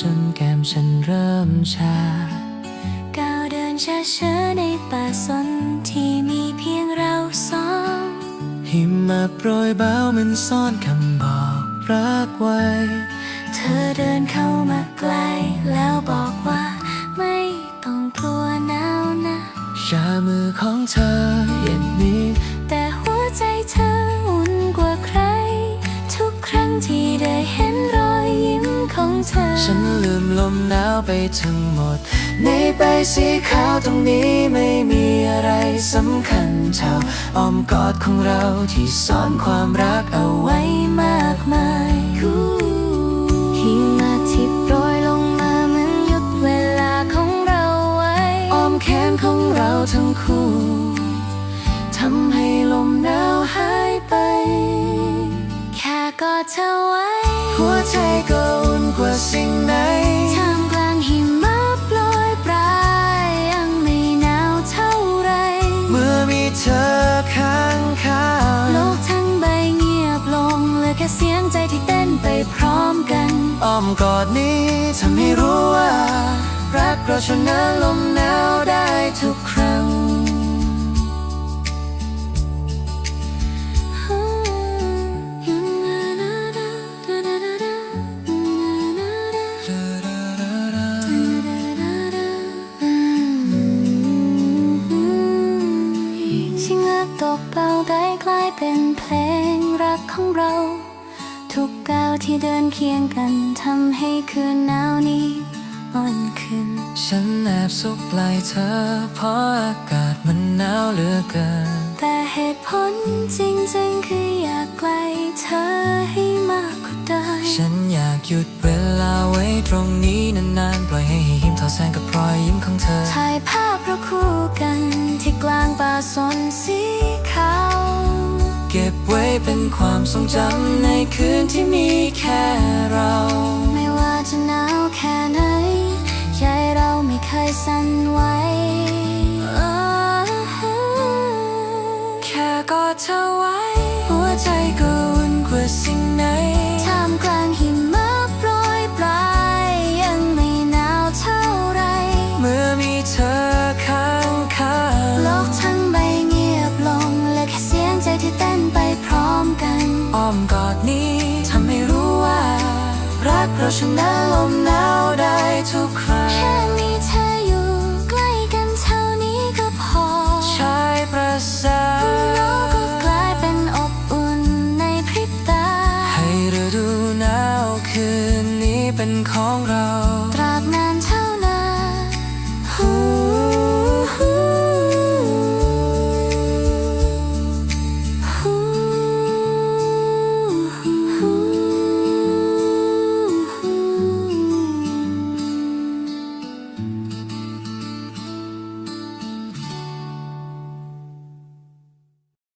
จนแก้มฉันเริ่มชา ก้าวเดินช้าๆในป่าสนที่มีเพียงเราสอง หิมะโปรยเบามันซ่อนคำบอกรักไว้ เธอเดินเข้ามาใกล้แล้วบอกว่าไม่ต้องกลัวหนาวนะชามือของเธอเย็นนี้ เธอ ฉันลืมลมหนาวไปทั้งหมด ในใบสีขาวตรงนี้ไม่มีอะไรสำคัญเท่าอ้อมกอดของเราที่ซ่อนความรักเอาไว้ไว้มากมายหิมะที่โปรยลงมาเหมือนหยุดเวลาของเราไว้ อ้อมแขนของเราทั้งคู่ทำให้ลมหนาวหายไป แค่กอดเธอ ว่าสิ่งไหนท่ามกลางหิมะโปรยปลายยังไม่หนาวเท่าไร เมื่อมีเธอข้างข้าโลงกทั้งใบเงียบลงเหลือแค่เสียงใจที่เต้นไปพร้อมกัน อ้อมกอดนี้ทำให้รู้ว่า รักเราชนะลมหนาวได้ทุก ครั้งชิงเงือกตกเบาได้กลายเป็นเพลงรักของเรา ทุกก้าวที่เดินเคียงกันทำให้คืนหนาวนี้อ่อนขึ้น ฉันแอบซุกไหลเธอ เพราะอากาศมันหนาวเหลือเกิน แต่เหตุผลจริงๆ คืออยากใกล้เธอให้มากกว่าเดิมฉันอยากหยุดเวลาไว้ตรงนี้นานๆ ปล่อยให้หิมทอแสงกับรอยยิ้มของเธอ ถ่ายภาพเราคู่กันที่กลาง ป่าสนสีขาว เก็บไว้เป็นความทรงจำในคืนที่มีแค่เรา ไม่ว่าจะหนาวแค่ไหนใจเราไม่เคยสั่นไหวแค่กอดเธอไว้ หัวใจก็อุ่นกว่าสิ่ง กเราชนะลมหนาวได้ทุกครั้แค่งมีเธออยู่ใกล้กันเท่านี้ก็พอชายประสาโลกก็กลายเป็นอบอุ่นในพริบตา ให้ฤดูหนาวคืนนี้เป็นของเรา